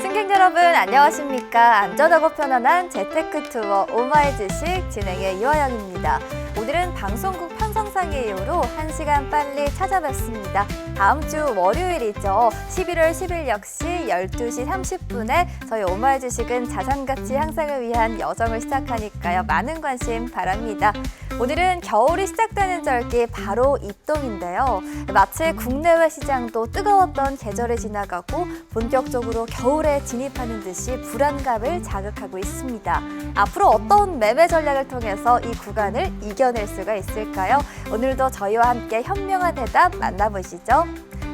승객 여러분 안녕하십니까? 안전하고 편안한 재테크 투어 오마이 주식 진행의 이화영입니다 오늘은 방송국 편성상의 이유로 한시간 빨리 찾아뵙습니다. 다음 주 월요일이죠. 11월 10일 역시 12시 30분에 저희 오마이 주식은 자산가치 향상을 위한 여정을 시작하니까요. 많은 관심 바랍니다 오늘은 겨울이 시작되는 절기 바로 입동인데요. 마치 국내외 시장도 뜨거웠던 계절을 지나가고 본격적으로 겨울에 진입하는 듯이 불안감을 자극하고 있습니다. 앞으로 어떤 매매 전략을 통해서 이 구간을 이겨낼 수가 있을까요? 오늘도 저희와 함께 현명한 대답 만나보시죠.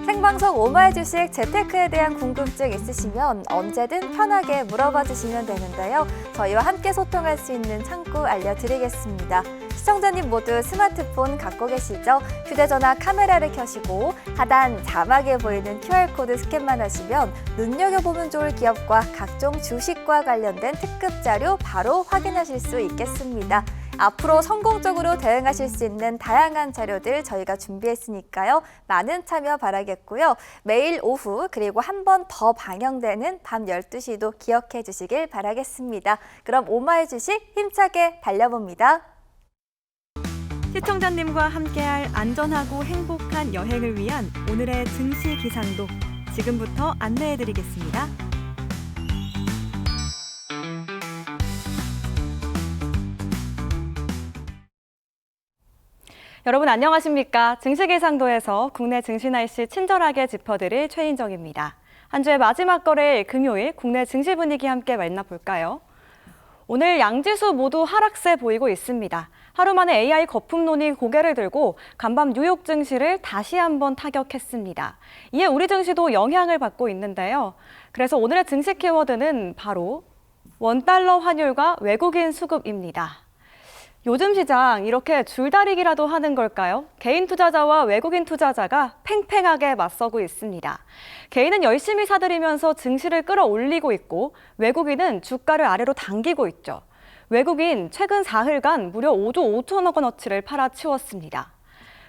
생방송 오마이 주식 재테크에 대한 궁금증 있으시면 언제든 편하게 물어봐 주시면 되는데요. 저희와 함께 소통할 수 있는 창구 알려드리겠습니다. 시청자님 모두 스마트폰 갖고 계시죠? 휴대전화 카메라를 켜시고 하단 자막에 보이는 QR코드 스캔만 하시면 눈여겨보면 좋을 기업과 각종 주식과 관련된 특급 자료 바로 확인하실 수 있겠습니다. 앞으로 성공적으로 대응하실 수 있는 다양한 자료들 저희가 준비했으니까요. 많은 참여 바라겠고요. 매일 오후 그리고 한 번 더 방영되는 밤 12시도 기억해 주시길 바라겠습니다. 그럼 오마이 주식 힘차게 달려봅니다. 시청자님과 함께할 안전하고 행복한 여행을 위한 오늘의 증시 기상도 지금부터 안내해드리겠습니다. 여러분 안녕하십니까? 증시기상도에서 국내 증시 날씨 친절하게 짚어드릴 최인정입니다. 한 주의 마지막 거래일 금요일 국내 증시 분위기 함께 만나볼까요? 오늘 양지수 모두 하락세 보이고 있습니다. 하루 만에 AI 거품론이 고개를 들고 간밤 뉴욕 증시를 다시 한번 타격했습니다. 이에 우리 증시도 영향을 받고 있는데요. 그래서 오늘의 증시 키워드는 바로 원달러 환율과 외국인 수급입니다. 요즘 시장 이렇게 줄다리기라도 하는 걸까요? 개인 투자자와 외국인 투자자가 팽팽하게 맞서고 있습니다. 개인은 열심히 사들이면서 증시를 끌어올리고 있고 외국인은 주가를 아래로 당기고 있죠. 외국인 최근 사흘간 무려 5조 5천억 원어치를 팔아치웠습니다.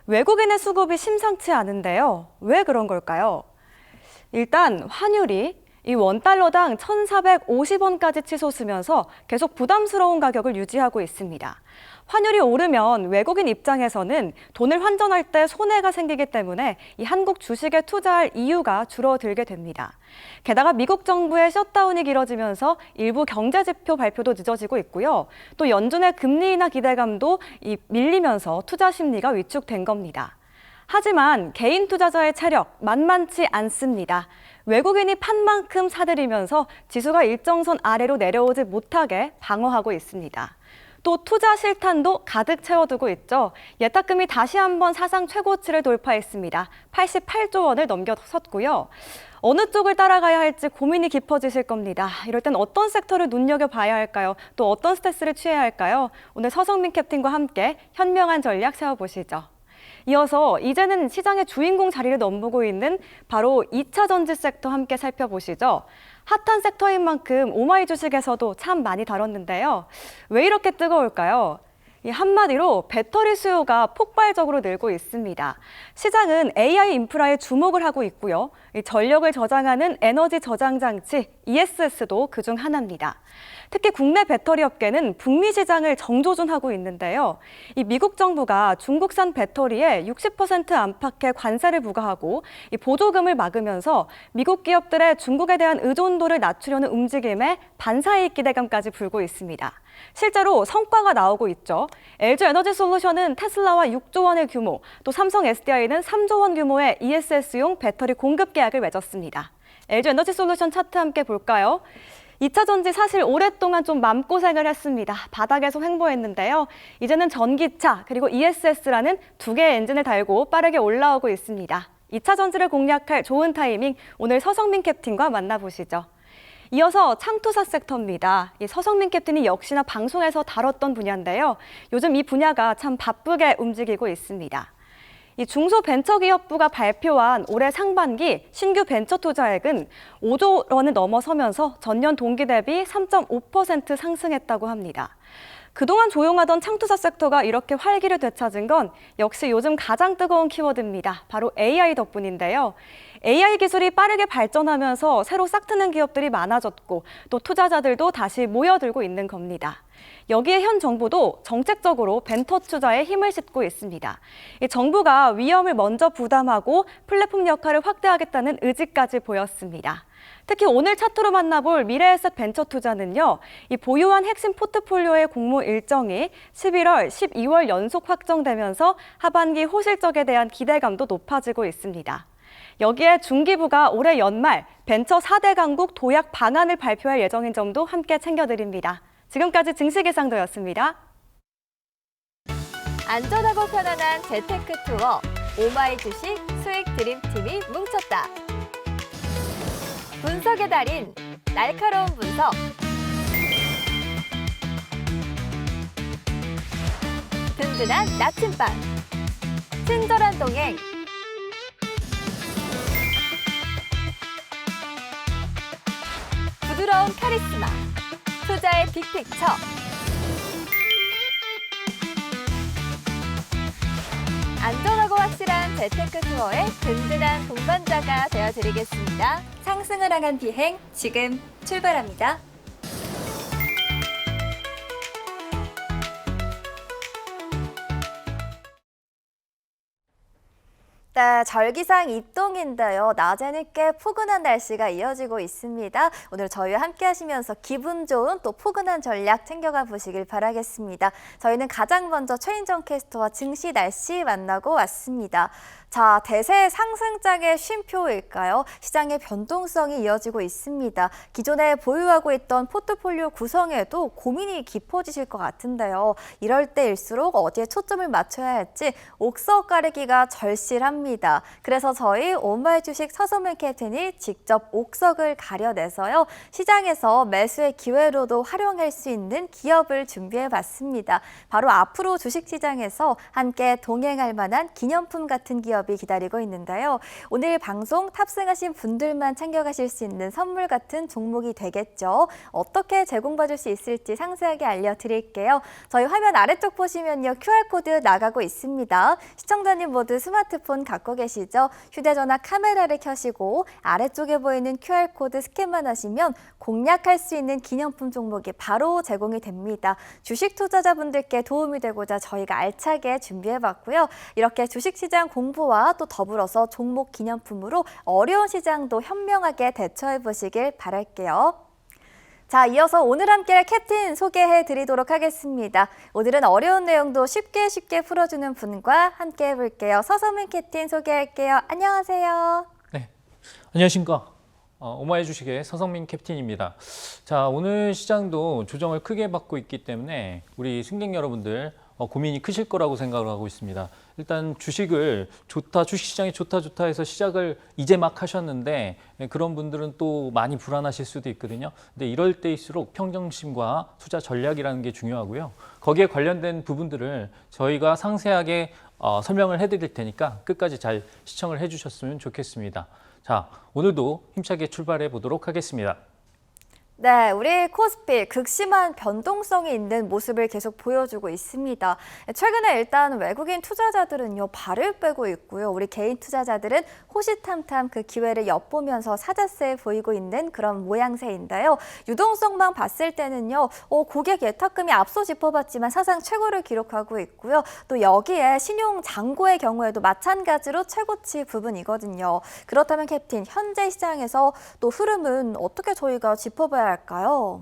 외국인의 수급이 심상치 않은데요. 왜 그런 걸까요? 일단 환율이 이 원달러당 1,450원까지 치솟으면서 계속 부담스러운 가격을 유지하고 있습니다. 환율이 오르면 외국인 입장에서는 돈을 환전할 때 손해가 생기기 때문에 이 한국 주식에 투자할 이유가 줄어들게 됩니다. 게다가 미국 정부의 셧다운이 길어지면서 일부 경제 지표 발표도 늦어지고 있고요. 또 연준의 금리 인하 기대감도 이 밀리면서 투자 심리가 위축된 겁니다. 하지만 개인 투자자의 체력 만만치 않습니다. 외국인이 판 만큼 사들이면서 지수가 일정선 아래로 내려오지 못하게 방어하고 있습니다. 또 투자 실탄도 가득 채워두고 있죠. 예탁금이 다시 한번 사상 최고치를 돌파했습니다. 88조 원을 넘겨섰고요. 어느 쪽을 따라가야 할지 고민이 깊어지실 겁니다. 이럴 땐 어떤 섹터를 눈여겨봐야 할까요? 또 어떤 스탠스를 취해야 할까요? 오늘 서성민 캡틴과 함께 현명한 전략 세워보시죠. 이어서 이제는 시장의 주인공 자리를 넘보고 있는 바로 2차 전지 섹터 함께 살펴보시죠. 핫한 섹터인 만큼 오마이 주식에서도 참 많이 다뤘는데요. 왜 이렇게 뜨거울까요? 이 한마디로 배터리 수요가 폭발적으로 늘고 있습니다. 시장은 AI 인프라에 주목을 하고 있고요. 이 전력을 저장하는 에너지 저장 장치 ESS도 그중 하나입니다. 특히 국내 배터리 업계는 북미 시장을 정조준하고 있는데요. 이 미국 정부가 중국산 배터리에 60% 안팎의 관세를 부과하고 이 보조금을 막으면서 미국 기업들의 중국에 대한 의존도를 낮추려는 움직임에 반사이익 기대감까지 불고 있습니다. 실제로 성과가 나오고 있죠. LG 에너지 솔루션은 테슬라와 6조 원의 규모, 또 삼성 SDI는 3조 원 규모의 ESS용 배터리 공급 계약을 맺었습니다. LG 에너지 솔루션 차트 함께 볼까요? 2차 전지 사실 오랫동안 좀 맘고생을 했습니다. 바닥에서 횡보했는데요. 이제는 전기차 그리고 ESS라는 두 개의 엔진을 달고 빠르게 올라오고 있습니다. 2차 전지를 공략할 좋은 타이밍 오늘 서성민 캡틴과 만나보시죠. 이어서 창투사 섹터입니다. 이 서성민 캡틴이 역시나 방송에서 다뤘던 분야인데요. 요즘 이 분야가 참 바쁘게 움직이고 있습니다. 이 중소벤처기업부가 발표한 올해 상반기 신규 벤처 투자액은 5조 원을 넘어서면서 전년 동기 대비 3.5% 상승했다고 합니다. 그동안 조용하던 창투자 섹터가 이렇게 활기를 되찾은 건 역시 요즘 가장 뜨거운 키워드입니다. 바로 AI 덕분인데요. AI 기술이 빠르게 발전하면서 새로 싹트는 기업들이 많아졌고 또 투자자들도 다시 모여들고 있는 겁니다. 여기에 현 정부도 정책적으로 벤처 투자에 힘을 싣고 있습니다. 이 정부가 위험을 먼저 부담하고 플랫폼 역할을 확대하겠다는 의지까지 보였습니다. 특히 오늘 차트로 만나볼 미래에셋 벤처 투자는요, 이 보유한 핵심 포트폴리오의 공모 일정이 11월, 12월 연속 확정되면서 하반기 호실적에 대한 기대감도 높아지고 있습니다. 여기에 중기부가 올해 연말 벤처 4대 강국 도약 방안을 발표할 예정인 점도 함께 챙겨드립니다. 지금까지 증시계상도였습니다. 안전하고 편안한 재테크 투어 오마이 주식 수익 드림팀이 뭉쳤다. 분석의 달인 날카로운 분석. 든든한 나침반. 친절한 동행. 부드러운 카리스마. 투자의 빅픽처. 확실한 재테크 투어의 든든한 동반자가 되어드리겠습니다. 상승을 향한 비행 지금 출발합니다. 네, 절기상 입동인데요. 낮에는 꽤 포근한 날씨가 이어지고 있습니다. 오늘 저희와 함께 하시면서 기분 좋은 또 포근한 전략 챙겨가 보시길 바라겠습니다. 저희는 가장 먼저 최인정 캐스터와 증시 날씨 만나고 왔습니다. 자, 대세 상승장의 쉼표일까요? 시장의 변동성이 이어지고 있습니다. 기존에 보유하고 있던 포트폴리오 구성에도 고민이 깊어지실 것 같은데요. 이럴 때일수록 어디에 초점을 맞춰야 할지 옥석 가리기가 절실합니다. 그래서 저희 오마이 주식 서소문 캡틴이 직접 옥석을 가려내서요. 시장에서 매수의 기회로도 활용할 수 있는 기업을 준비해 봤습니다. 바로 앞으로 주식 시장에서 함께 동행할 만한 기념품 같은 기업 이 기다리고 있는데요. 오늘 방송 탑승하신 분들만 챙겨가실 수 있는 선물 같은 종목이 되겠죠. 어떻게 제공받을 수 있을지 상세하게 알려드릴게요. 저희 화면 아래쪽 보시면요. QR코드 나가고 있습니다. 시청자님 모두 스마트폰 갖고 계시죠? 휴대전화 카메라를 켜시고 아래쪽에 보이는 QR코드 스캔만 하시면 공략할 수 있는 기념품 종목이 바로 제공이 됩니다. 주식 투자자분들께 도움이 되고자 저희가 알차게 준비해봤고요. 이렇게 주식시장 공부와 또 더불어서 종목 기념품으로 어려운 시장도 현명하게 대처해 보시길 바랄게요. 자, 이어서 오늘 함께 할 캡틴 소개해 드리도록 하겠습니다. 오늘은 어려운 내용도 쉽게 쉽게 풀어주는 분과 함께 해 볼게요. 서서민 캡틴 소개할게요. 안녕하세요. 네, 안녕하십니까. 어, 오마이 주식의 서성민 캡틴입니다. 자, 오늘 시장도 조정을 크게 받고 있기 때문에 우리 승객 여러분들 어, 고민이 크실 거라고 생각을 하고 있습니다. 일단 주식을 좋다, 주식 시장이 좋다 좋다 해서 시작을 이제 막 하셨는데 예, 그런 분들은 또 많이 불안하실 수도 있거든요. 근데 이럴 때일수록 평정심과 투자 전략이라는 게 중요하고요. 거기에 관련된 부분들을 저희가 상세하게 어, 설명을 해드릴 테니까 끝까지 잘 시청을 해주셨으면 좋겠습니다. 자, 오늘도 힘차게 출발해 보도록 하겠습니다. 네, 우리 코스피 극심한 변동성이 있는 모습을 계속 보여주고 있습니다. 최근에 일단 외국인 투자자들은요, 발을 빼고 있고요. 우리 개인 투자자들은 호시탐탐 그 기회를 엿보면서 사자세 보이고 있는 그런 모양새인데요. 유동성만 봤을 때는요, 어, 고객 예탁금이 앞서 짚어봤지만 사상 최고를 기록하고 있고요. 또 여기에 신용 잔고의 경우에도 마찬가지로 최고치 부분이거든요. 그렇다면 캡틴, 현재 시장에서 또 흐름은 어떻게 저희가 짚어봐야 할까요?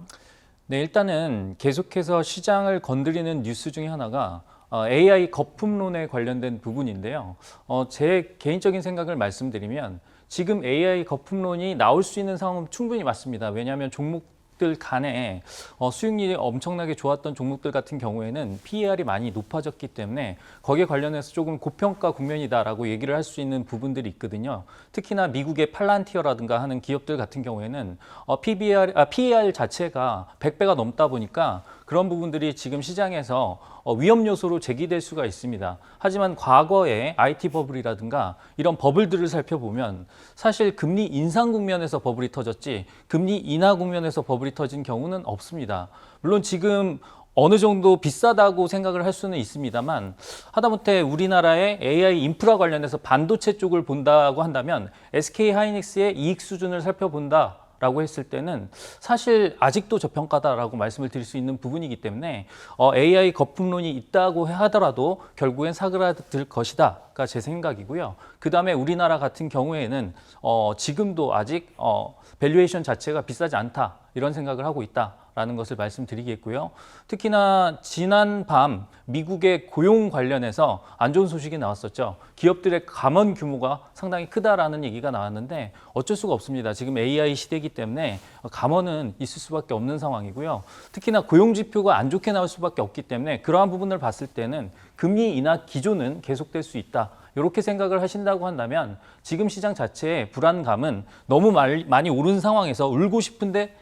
네, 일단은 계속해서 시장을 건드리는 뉴스 중에 하나가 어, AI 거품론에 관련된 부분인데요. 어, 제 개인적인 생각을 말씀드리면 지금 AI 거품론이 나올 수 있는 상황은 충분히 맞습니다. 왜냐하면 종목 들 간에 어, 수익률이 엄청나게 좋았던 종목들 같은 경우에는 PER이 많이 높아졌기 때문에 거기에 관련해서 조금 고평가 국면이다라고 얘기를 할 수 있는 부분들이 있거든요. 특히나 미국의 팔란티어라든가 하는 기업들 같은 경우에는 어, PBR, 아, PER 자체가 100배가 넘다 보니까 그런 부분들이 지금 시장에서 어, 위험 요소로 제기될 수가 있습니다. 하지만 과거의 IT 버블이라든가 이런 버블들을 살펴보면 사실 금리 인상 국면에서 버블이 터졌지 금리 인하 국면에서 버블이 터진 경우는 없습니다. 물론 지금 어느 정도 비싸다고 생각을 할 수는 있습니다만 하다못해 우리나라의 AI 인프라 관련해서 반도체 쪽을 본다고 한다면 SK 하이닉스의 이익 수준을 살펴본다. 라고 했을 때는 사실 아직도 저평가다라고 말씀을 드릴 수 있는 부분이기 때문에 어, AI 거품론이 있다고 하더라도 결국엔 사그라들 것이다가 제 생각이고요. 그 다음에 우리나라 같은 경우에는 어, 지금도 아직 어, 밸류에이션 자체가 비싸지 않다 이런 생각을 하고 있다. 라는 것을 말씀드리겠고요. 특히나 지난 밤 미국의 고용 관련해서 안 좋은 소식이 나왔었죠. 기업들의 감원 규모가 상당히 크다라는 얘기가 나왔는데 어쩔 수가 없습니다. 지금 AI 시대이기 때문에 감원은 있을 수밖에 없는 상황이고요. 특히나 고용 지표가 안 좋게 나올 수밖에 없기 때문에 그러한 부분을 봤을 때는 금리 인하 기조는 계속될 수 있다. 이렇게 생각을 하신다고 한다면 지금 시장 자체의 불안감은 너무 말- 많이 오른 상황에서 울고 싶은데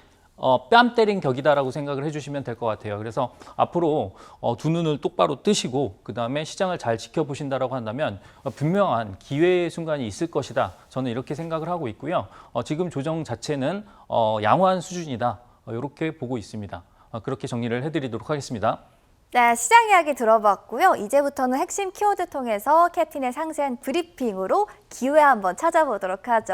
어, 뺨 때린 격이다라고 생각을 해주시면 될 것 같아요. 그래서 앞으로 어, 두 눈을 똑바로 뜨시고 그 다음에 시장을 잘 지켜보신다라고 한다면 어, 분명한 기회의 순간이 있을 것이다. 저는 이렇게 생각을 하고 있고요. 어, 지금 조정 자체는 어, 양호한 수준이다. 어, 이렇게 보고 있습니다. 어, 그렇게 정리를 해드리도록 하겠습니다. 네, 시장 이야기 들어봤고요. 이제부터는 핵심 키워드 통해서 캡틴의 상세한 브리핑으로 기회 한번 찾아보도록 하죠.